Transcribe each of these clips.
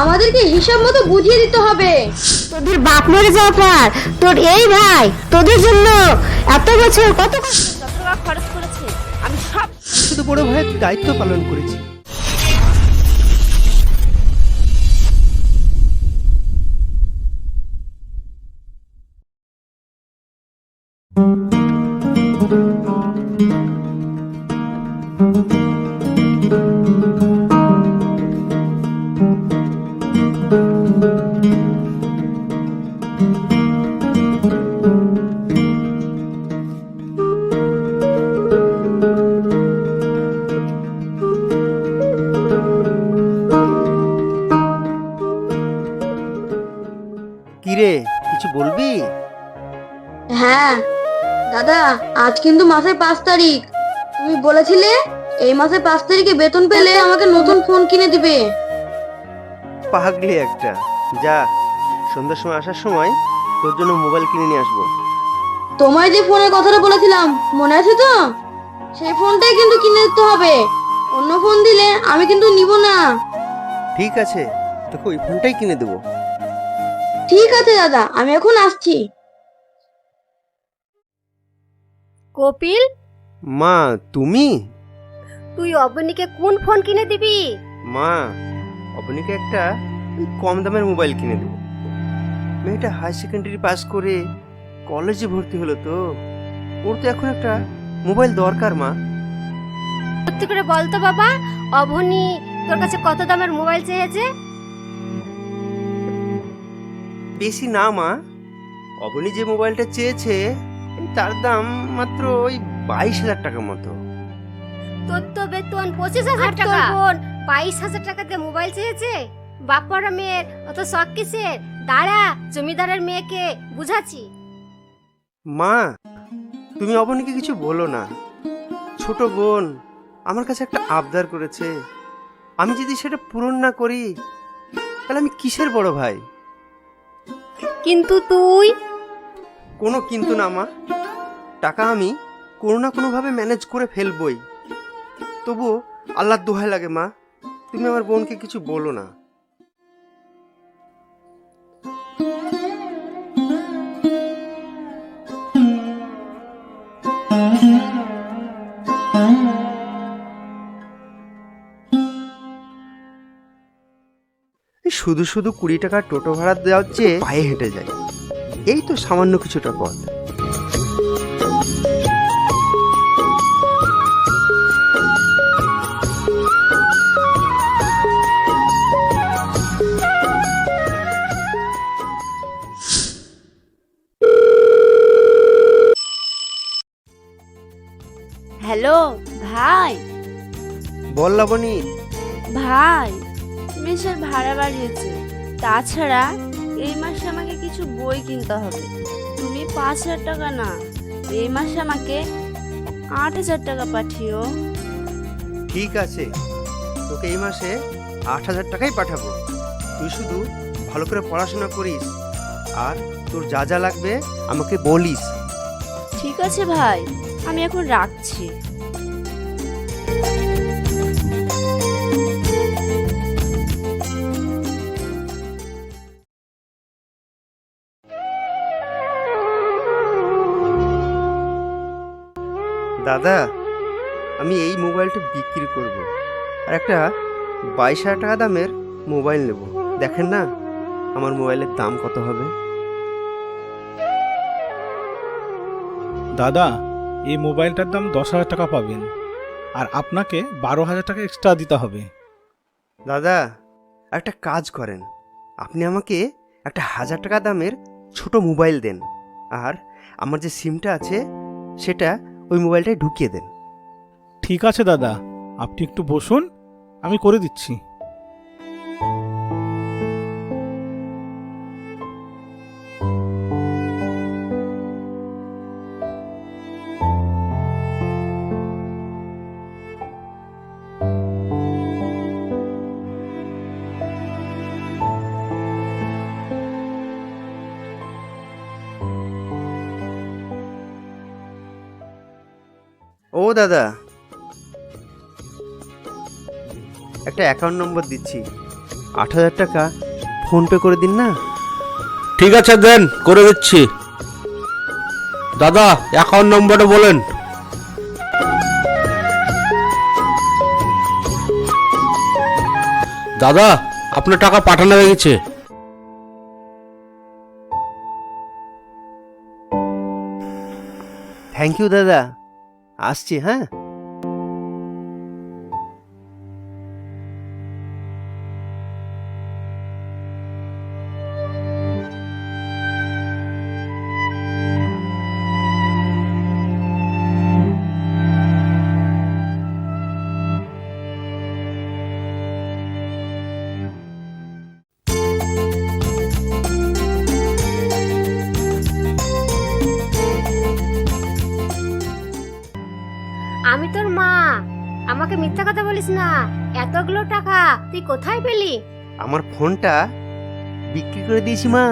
আমাদেরকে হিসাব মতো বুঝিয়ে দিতে হবে। তোদের বাপ মরে যাওয়ার পর তোর এই ভাই তোদের জন্য এত বছর কত কষ্ট খরচ করেছে আমি সব শুধু বড় ভাইয়ের দায়িত্ব পালন করেছি। কিরে কিছু বলবি? হ্যাঁ দাদা আজ কিন্তু মাসের পাঁচ তারিখ। তুমি বলেছিলে এই মাসের পাঁচ তারিখে বেতন পেলে আমাকে নতুন ফোন কিনে দিবে। পাগলি একটা। যা সন্ধ্যার সময় আসার সময় তোর জন্য মোবাইল কিনে নিয়ে আসব। তোমায় যে ফোনের কথাটা বলেছিলাম মনে আছে তো? সেই ফোনটাই কিন্তু কিনে দিতে হবে। অন্য ফোন দিলে আমি কিন্তু নিব না। ঠিক আছে তোকে ওই ফোনটাই কিনে দেবো। ঠিক আছে দাদা আমি এখন আসছি। কপিল? মা তুমি? তুই অবনীকে কোন ফোন কিনে দিবি? মা অপনিকে একটা ওই কম দামের মোবাইল কিনে দেবো। মেয়েটা হাই সেকেন্ডারি পাস করে কলেজে ভর্তি হলো তো। ওর তো এখন একটা মোবাইল দরকার মা। সত্যি করে বলতো বাবা অবনী তোর কাছে কত দামের মোবাইল চেয়েছে? বেশি না মা। অবনি যে মোবাইলটা চেয়েছে তার দাম মাত্র ওই বাইশ হাজার টাকার মতো। তোর তো বেতন পঁচিশ হাজার টাকা। বোন বাইশ হাজার টাকা দিয়ে মোবাইল চেয়েছে? বাপ্পারা মেয়ের অত শখ কিসের? দাঁড়া জমিদারের মেয়েকে বুঝাচ্ছি। মা তুমি অবনীকে কিছু বলো না। ছোট বোন আমার কাছে একটা আবদার করেছে। আমি যদি সেটা পূরণ না করি তাহলে আমি কিসের বড় ভাই? কিন্তু তুই? কোনো কিন্তু না, মা। টাকা আমি কোনো না কোনোভাবে ম্যানেজ করে ফেলবই। তবুও আল্লাহর দোহাই লাগে, মা। তুমি আমার বোনকে কিছু বলো না। শুধু শুধু কুড়ি টাকা টোটো ভাড়া দেওয়ার চেয়ে পায়ে হেঁটে যায় এই তো সামান্য কিছুটা পথ। হ্যালো ভাই। বল লাবণী। ভাই মেসের ভাড়া বাড়িয়েছে। তাছাড়া এই মাসে আমাকে কিছু বই কিনতে হবে। তুমি পাঁচ হাজার টাকা না এই মাসে আমাকে আট হাজার টাকা পাঠিও। ঠিক আছে। তোকে এই মাসে আট হাজার টাকাই পাঠাবো। তুই শুধু ভালো করে পড়াশোনা করিস আর তোর যা যা লাগবে আমাকে বলিস। ঠিক আছে ভাই আমি এখন রাখছি। দাদা আমি এই মোবাইলটা বিক্রি করব। আর একটা বাইশ হাজার টাকা দামের মোবাইল নেব। দেখেন না আমার মোবাইলের দাম কত হবে? দাদা এই মোবাইলটার দাম দশ হাজার টাকা পাবেন। আর আপনাকে বারো হাজার টাকা এক্সট্রা দিতে হবে। দাদা একটা কাজ করেন। আপনি আমাকে একটা হাজার টাকা দামের ছোট মোবাইল দেন। আর আমার যে সিমটা আছে সেটা ওই মোবাইলটায় ঢুকিয়ে দেন। ঠিক আছে দাদা আপনি একটু বসুন আমি করে দিচ্ছি। ও দাদা। একটা অ্যাকাউন্ট নম্বর দিচ্ছি। আট হাজার টাকা। ফোনপে করে দিন না। ঠিক আছে দেন করে দিচ্ছি। দাদা অ্যাকাউন্ট নম্বরটা বলেন। দাদা আপনার টাকা পাঠানো হয়ে গেছে। থ্যাংক ইউ দাদা। আসছি হ্যাঁ বলিস না এতগুলো টাকা তুই কোথায় পেলি? আমার ফোনটা বিক্রি করে দিয়েছি মা।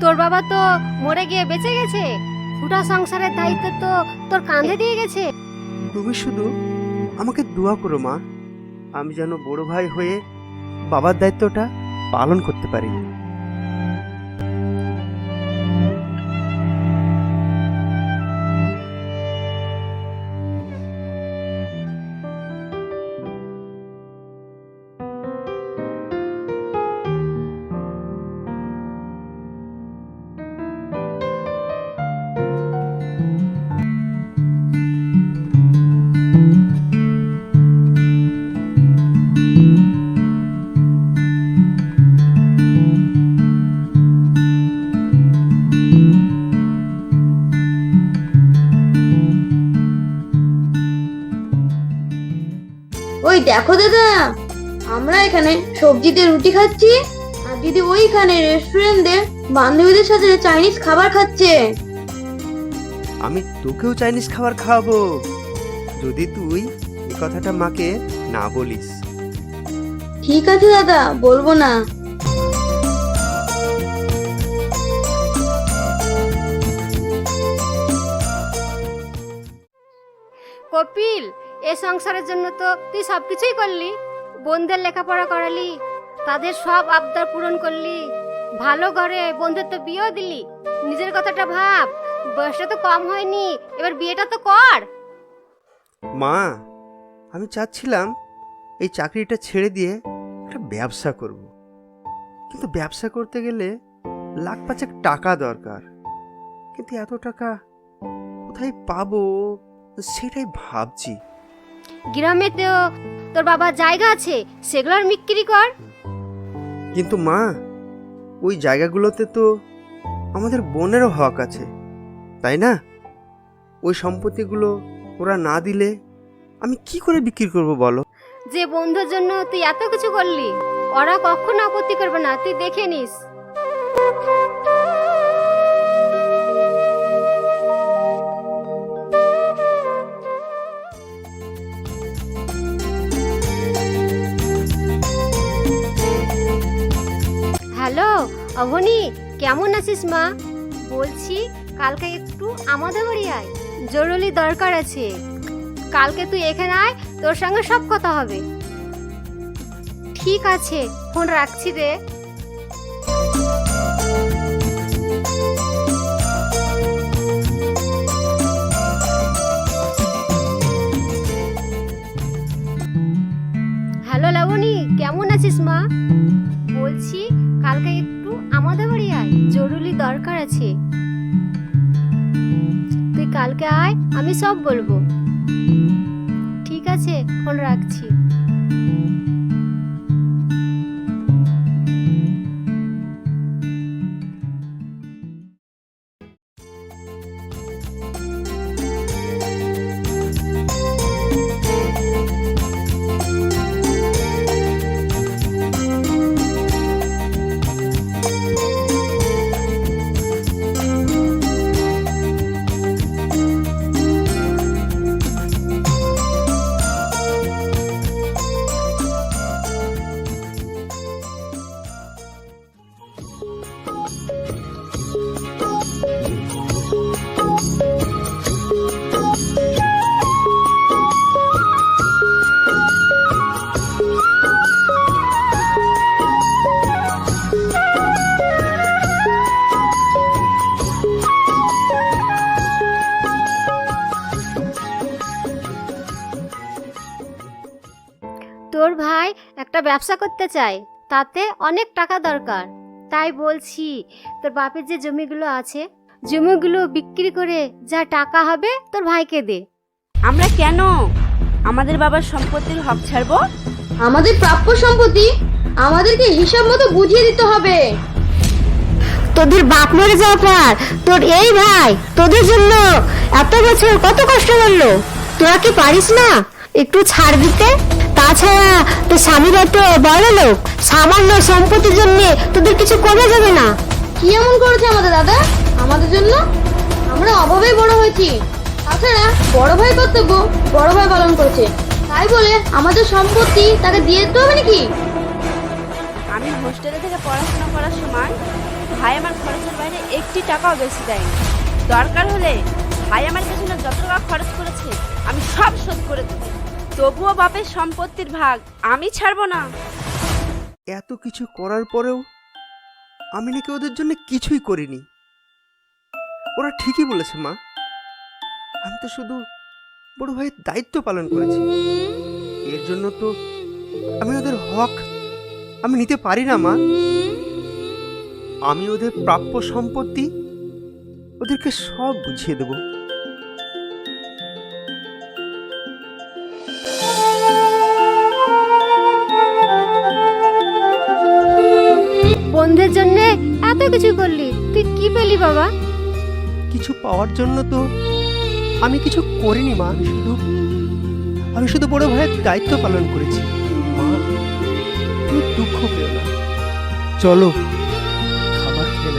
তোর বাবা তো মরে গিয়ে বেঁচে গেছে। ফুটা সংসারের দায়িত্ব তো তোর কাঁধে দিয়ে গেছে। তুমি শুধু আমাকে দোয়া করো মা আমি যেন বড় ভাই হয়ে বাবার দায়িত্বটা পালন করতে পারি। দেখো দাদা আমরা এখানে সবজিতে রুটি খাচ্ছি আর দিদি ওইখানে রেস্টুরেন্টে বান্ধবীদের সাথে চাইনিজ খাবার খাচ্ছে। আমি তোকেও চাইনিজ খাবার খাওয়াবো। যদি তুই এই কথাটা মাকে না বলিস। ঠিক আছে দাদা বলব না। কপিল এ সংসারের জন্য তো তুই সব কিছুই করলি। বোনদের লেখাপড়া করালি, তাদের সব আবদার পূরণ করলি, ভালো ঘরে বোনদের তো বিয়েও দিলি। নিজের কথাটা ভাব, বয়সটা তো কম হয়নি, এবার বিয়েটা তো কর। মা, আমি চাচ্ছিলাম এই চাকরিটা ছেড়ে দিয়ে একটা ব্যবসা করব। কিন্তু ব্যবসা করতে গেলে লাখ পাঁচেক টাকা দরকার। কিন্তু এত টাকা কোথায় পাবো সেটাই ভাবছি। গ্রামেতেও তোর বাবার জায়গা আছে সেগুলোর বিক্রি কর। কিন্তু মা ওই জায়গাগুলোতে তো আমাদের বোনেরও হক আছে তাই না? ওই সম্পত্তিগুলো ওরা না দিলে আমি কি করে বিক্রি করব বলো? যে বন্ধুর জন্য তুই এত কিছু করলি ওরা কখনো আপত্তি করবে না তুই দেখে নিস। অবনি কেমন আছিস মা? বলছি, কালকে একটু আমাদের বাড়ি আয়। জরুরি দরকার আছে। কালকে তুই এখানে আয়, তোর সঙ্গে সব কথা হবে। ঠিক আছে, ফোন রাখছি রে হ্যালো লাবণী, কেমন আছিস মা? কালকে আয় আমি সব বলব। ঠিক আছে ফোন রাখছি। একটা ব্যবসা করতে চাই তাতে অনেক টাকা দরকার। তাই বলছি তোর বাপের যে জমিগুলো আছে জমিগুলো বিক্রি করে যা টাকা হবে তোর ভাইকে দে। আমরা কেন? আমাদের বাবার সম্পত্তির হক ছাড়বো? আমাদের প্রাপ্য সম্পত্তি আমাদেরকে হিসাব মতো বুঝিয়ে দিতে হবে। তোদের বাপ মরে যাওয়ার পর তোর এই ভাই তোদের জন্য এত বছর কত কষ্ট করল? তোরা কি পারিস না? একটু ছাড় দিতে? তাছাড়া তোর স্বামীরা তো বড় লোক সামান্য সম্পত্তির জন্য তোদের কিছু কমে যাবে না। কি এমন করেছে আমাদের দাদা? আমাদের জন্য? আমরা অভাবে বড় হয়েছি। তাছাড়া বড় ভাই কর্তব্য বড় ভাই পালন করেছে। তাই বলে আমাদের সম্পত্তি তাকে দিয়ে দিতে হবে নাকি? আমি হোস্টেলে থেকে পড়াশোনা করার সময় ভাই আমার খরচের বাইরে একটি টাকাও বেশি দেয়নি। দরকার হলে ভাই আমার পেছনে যত টাকা খরচ করেছে আমি সব শোধ করে দেবো। তবুও বাপের সম্পত্তির ভাগ, আমি ছাড়বো না। এত কিছু করার পরেও আমি নাকি ওদের জন্য কিছুই করিনি। ওরা ঠিকই বলেছে, মা। আমি তো শুধু বড় ভাইয়ের দায়িত্ব পালন করেছি। এর জন্য তো আমি ওদের হক আমি নিতে পারি না, মা। আমি ওদের প্রাপ্য সম্পত্তি ওদেরকে সব বুঝিয়ে দেব। বন্ধের জন্য এত কিছু করলি, তুই কি পেলি বাবা? কিছু পাওয়ার জন্য তো আমি কিছু করিনি মা শুধু, আমি শুধু বড় ভাইয়ের দায়িত্ব পালন করেছি। মা, তুমি দুঃখ পেও না। চলো, খাবার খেয়ে